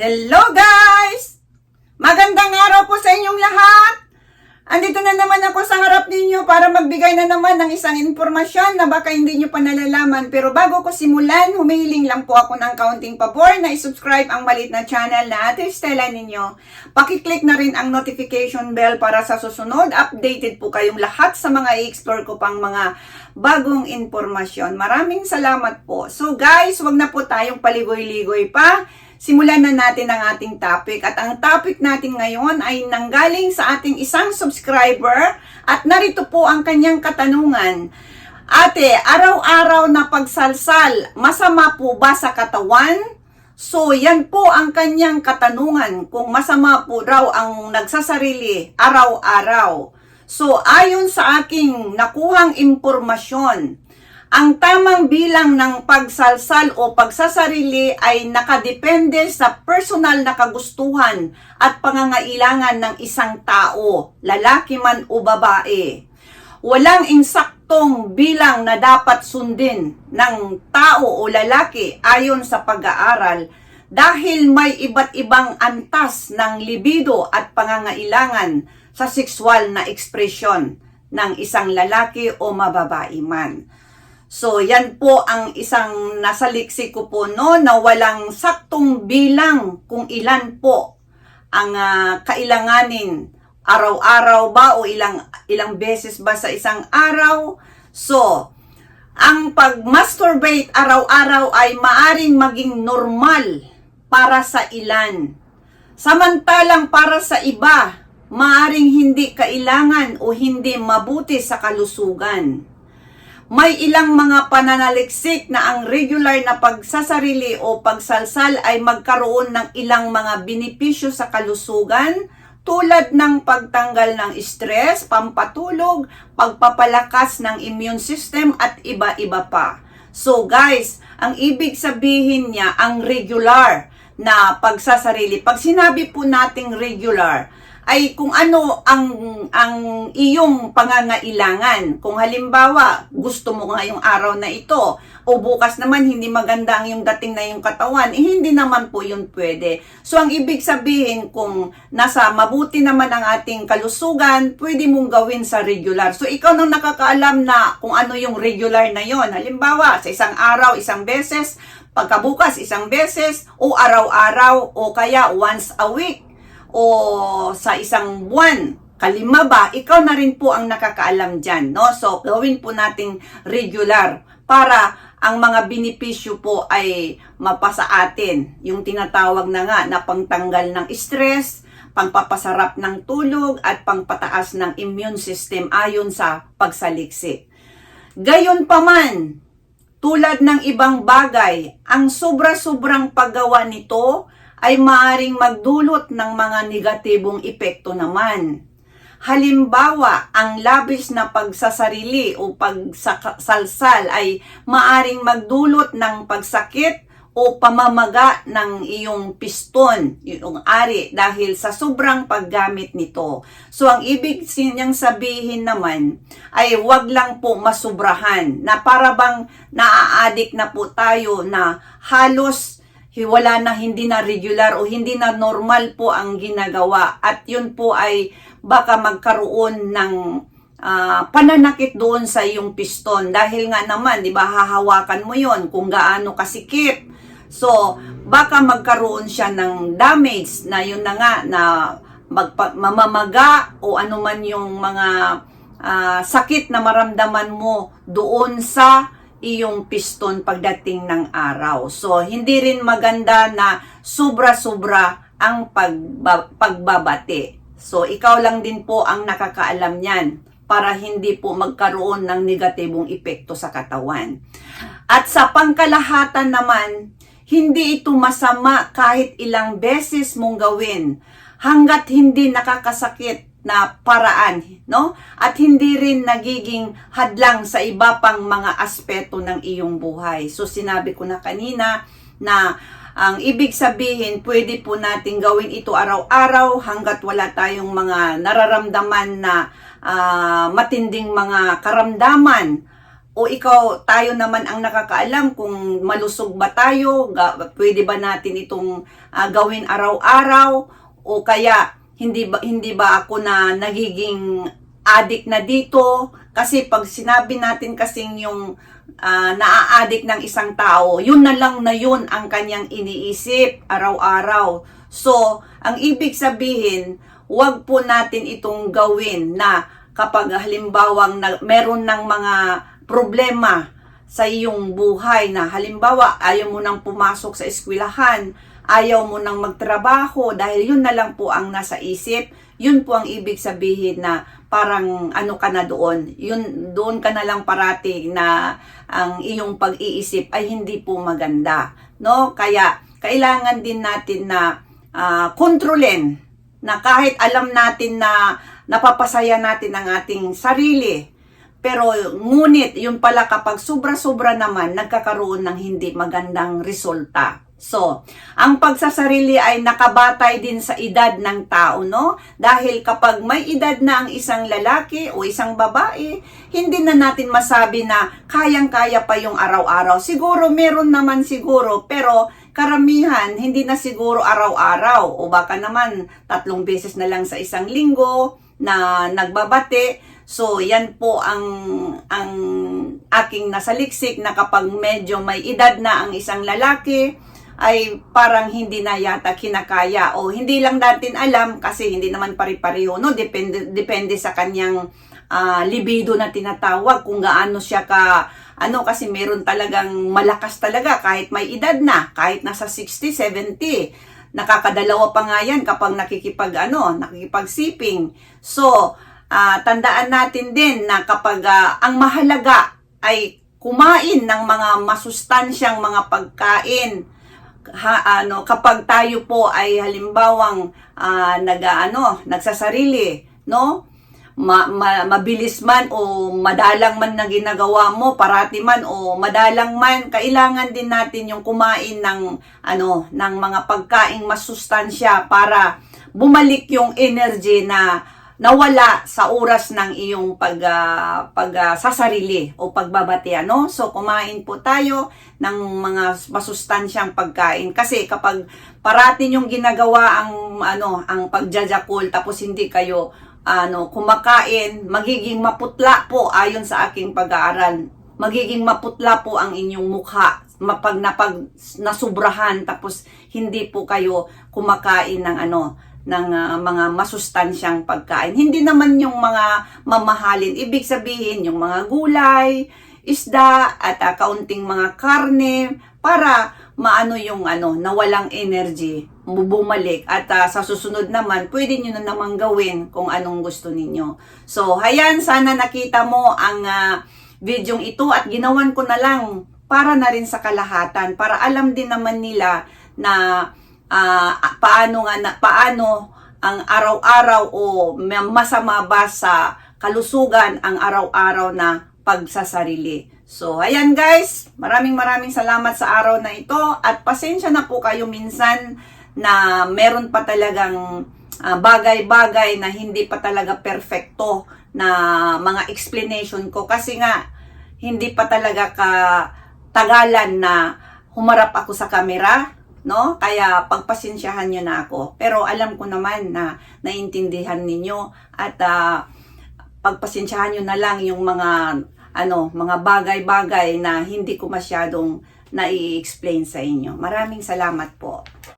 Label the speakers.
Speaker 1: Hello guys! Magandang araw po sa inyong lahat! Andito na naman ako sa harap ninyo para magbigay na naman ng isang informasyon na baka hindi nyo pa nalalaman. Pero bago ko simulan, humihiling lang po ako ng kaunting pabor na isubscribe ang malit na channel na Ate Stella ninyo. Pakiclick na rin ang notification bell para sa susunod. Updated po kayong lahat sa mga i-explore ko pang mga bagong informasyon. Maraming salamat po. So guys, wag na po tayong paligoy-ligoy pa. Simulan na natin ang ating topic. At ang topic natin ngayon ay nanggaling sa ating isang subscriber at narito po ang kanyang katanungan. Ate, araw-araw na pagsalsal, masama po ba sa katawan? So, yan po ang kanyang katanungan kung masama po raw ang nagsasarili araw-araw. So, ayon sa aking nakuhang impormasyon, ang tamang bilang ng pagsalsal o pagsasarili ay nakadepende sa personal na kagustuhan at pangangailangan ng isang tao, lalaki man o babae. Walang insaktong bilang na dapat sundin ng tao o lalaki ayon sa pag-aaral dahil may iba't ibang antas ng libido at pangangailangan sa sexual na ekspresyon ng isang lalaki o mababae man. So, yan po ang isang nasa liksi ko po, no, na walang saktong bilang kung ilan po ang ah, kailanganin araw-araw ba o ilang ilang beses ba sa isang araw. So, ang pag-masturbate araw-araw ay maaring maging normal para sa ilan. Samantalang para sa iba, maaring hindi kailangan o hindi mabuti sa kalusugan may ilang mga pananaliksik na ang regular na pagsasarili o pagsalsal ay magkaroon ng ilang mga benepisyo sa kalusugan tulad ng pagtanggal ng stress, pampatulog, pagpapalakas ng immune system at iba-iba pa. So guys, ang ibig sabihin niya ang regular na pagsasarili. Pag sinabi po nating regular, ay kung ano ang ang iyong pangangailangan. Kung halimbawa, gusto mo ngayong araw na ito o bukas naman hindi maganda ang yung dating na yung katawan, eh hindi naman po yun pwede. So ang ibig sabihin kung nasa mabuti naman ang ating kalusugan, pwede mong gawin sa regular. So ikaw nang nakakaalam na kung ano yung regular na yon. Halimbawa, sa isang araw, isang beses, pagkabukas, isang beses, o araw-araw, o kaya once a week o sa isang buwan, kalima ba, ikaw na rin po ang nakakaalam dyan, no? So, gawin po nating regular para ang mga benepisyo po ay mapasa atin. Yung tinatawag na nga na pangtanggal ng stress, pangpapasarap ng tulog, at pangpataas ng immune system ayon sa pagsaliksi. Gayon pa man, tulad ng ibang bagay, ang sobra-sobrang paggawa nito ay maaring magdulot ng mga negatibong epekto naman. Halimbawa, ang labis na pagsasarili o pagsalsal ay maaring magdulot ng pagsakit o pamamaga ng iyong piston, yung ari, dahil sa sobrang paggamit nito. So, ang ibig niyang sabihin naman ay wag lang po masubrahan na para bang naaadik na po tayo na halos wala na hindi na regular o hindi na normal po ang ginagawa. At yun po ay baka magkaroon ng ah, pananakit doon sa iyong piston. Dahil nga naman 'di ba hahawakan mo yon kung gaano kasikip. So baka magkaroon siya ng damage na yun na nga na magpa- mamamaga o ano man yung mga ah, sakit na maramdaman mo doon sa iyong piston pagdating ng araw. So, hindi rin maganda na sobra-sobra ang pagba- pagbabati. So, ikaw lang din po ang nakakaalam niyan para hindi po magkaroon ng negatibong epekto sa katawan. At sa pangkalahatan naman, hindi ito masama kahit ilang beses mong gawin hanggat hindi nakakasakit na paraan, no? At hindi rin nagiging hadlang sa iba pang mga aspeto ng iyong buhay. So sinabi ko na kanina na ang ibig sabihin, pwede po nating gawin ito araw-araw hanggat wala tayong mga nararamdaman na ah, matinding mga karamdaman o ikaw, tayo naman ang nakakaalam kung malusog ba tayo, pwede ba natin itong ah, gawin araw-araw, o kaya hindi ba, hindi ba ako na nagiging addict na dito? Kasi pag sinabi natin kasing yung ah, naa-addict ng isang tao, yun na lang na yun ang kanyang iniisip araw-araw. So, ang ibig sabihin, wag po natin itong gawin na kapag halimbawang na, meron ng mga problema sa iyong buhay na halimbawa ayaw mo nang pumasok sa eskwelahan, ayaw mo nang magtrabaho dahil yun na lang po ang nasa isip, yun po ang ibig sabihin na parang ano ka na doon, yun doon ka na lang parati na ang iyong pag-iisip ay hindi po maganda, no? Kaya kailangan din natin na ah, kontrolin na kahit alam natin na napapasaya natin ang ating sarili, pero ngunit yun pala kapag sobra-sobra naman nagkakaroon ng hindi magandang resulta. So, ang pagsasarili ay nakabatay din sa edad ng tao, no? Dahil kapag may edad na ang isang lalaki o isang babae, hindi na natin masabi na kayang-kaya pa yung araw-araw. Siguro meron naman siguro, pero karamihan hindi na siguro araw-araw o baka naman tatlong beses na lang sa isang linggo na nagbabate. So, yan po ang ang aking nasaliksik na kapag medyo may edad na ang isang lalaki, ay parang hindi na yata kinakaya o hindi lang natin alam kasi hindi naman pari-pareho no? Depende depende sa kanyang ah, libido na tinatawag kung gaano siya ka ano kasi meron talagang malakas talaga kahit may edad na kahit nasa 60 70 nakakadalawa pa nga yan kapag nakikipag ano nakikipagsiping. So ah, tandaan natin din na kapag ah, ang mahalaga ay kumain ng mga masustansyang mga pagkain ha, ano kapag tayo po ay halimbawang ah, nag ano nagsasarili no? Ma, ma- mabilis man o madalang man na ginagawa mo parati man o madalang man kailangan din natin yung kumain ng ano ng mga pagkaing masustansya para bumalik yung energy na nawala sa oras ng iyong pag ah, pag ah, sasarili o pagbabati ano so kumain po tayo ng mga masustansyang pagkain. Kasi kapag parati yung ginagawa ang ano ang pagjajakol tapos hindi kayo ano kumakain magiging maputla po ayon sa aking pag-aaral magiging maputla po ang inyong mukha mapag napag nasubrahan tapos hindi po kayo kumakain ng ano ng ah, mga masustansyang pagkain. Hindi naman yung mga mamahalin. Ibig sabihin, yung mga gulay, isda, at ah, kaunting mga karne, para maano yung ano, nawalang energy, bumalik. At ah, sa susunod naman, pwede nyo na naman gawin kung anong gusto ninyo. So, hayan, sana nakita mo ang ah, videong ito at ginawan ko na lang para na rin sa kalahatan, para alam din naman nila na ah, paano nga na, paano ang araw-araw o masama ba sa kalusugan ang araw-araw na pagsasarili. So, ayan guys, maraming maraming salamat sa araw na ito at pasensya na po kayo minsan na meron pa talagang ah, bagay-bagay na hindi pa talaga perfecto na mga explanation ko kasi nga hindi pa talaga ka tagalan na humarap ako sa camera no? Kaya pagpasensyahan nyo na ako. Pero alam ko naman na naintindihan ninyo at ah, pagpasensyahan nyo na lang yung mga ano, mga bagay-bagay na hindi ko masyadong nai-explain sa inyo. Maraming salamat po.